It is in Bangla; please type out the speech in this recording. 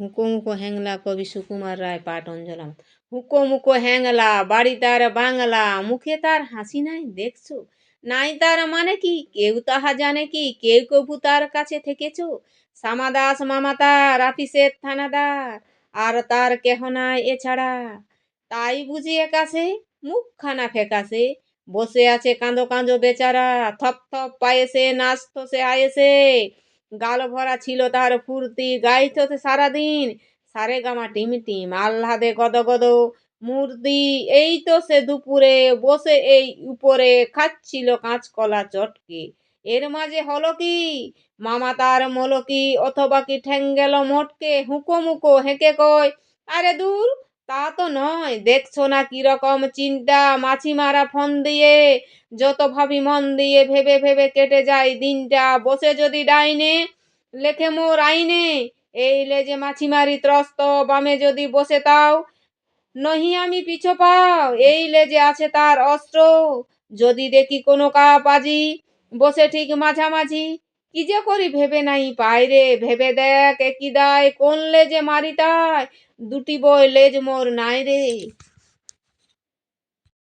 হুঁকো মুখো হ্যাংলা কবি সুকুমার রায় পাঠ অঞ্জলাম হুঁকো মুখো হ্যাংলা বাড়ি তার বাংলা মুখে তার হাসি নাই দেখছ নাই তার মানে কি কেউ তাহা জানে কি কেউ কবু তার কাছে থেকেছ শ্যামাদাস মামা তার আপিসের থানাদার আর তার কেহ নাই এছাড়া তাই বুঝি একাশে মুখখানা ফেকাসে বসে আছে কাঁদো কাঁদো বেচারা থপ থপ পায়েসে নাচতো সে আয়েসে গাল ভরা ছিল তার ফুর্তি গাইতো সারাদিন। সারে গামা টিম টিম আহ্লাদে গদ গদ মূর্তি এই তো সে দুপুরে বসে এই উপরে খাচ্ছিল কাঁচকলা চটকে। এর মাঝে হলো কি? মামা তার মলকি অথবা কি ঠ্যাং গেল মটকে হুঁকো মুকো হেঁকে কয়, আরে দূর তা তো নয়। দেখছ না কীরকম চিন্তা? মাছি মারা ফোন দিয়ে, যত ভাবি মন দিয়ে ভেবে ভেবে কেটে যায় দিনটা। বসে যদি ডাইনে, লেখে মোর আইনে। এই লেজে মাছি মারি ত্রস্ত, বামে যদি বসে তাও, নহি আমি পিছু পাও। এই লেজে আছে তার অস্ত্র। যদি দেখি কোনো কাপাজি বসে ঠিক মাঝামাঝি। কি যে করি ভেবে নাই? পায়রে ভেবে দেখ একই দায় কোন লেজে মারি তাই? দুটি বই লেজ মোর নাই রে।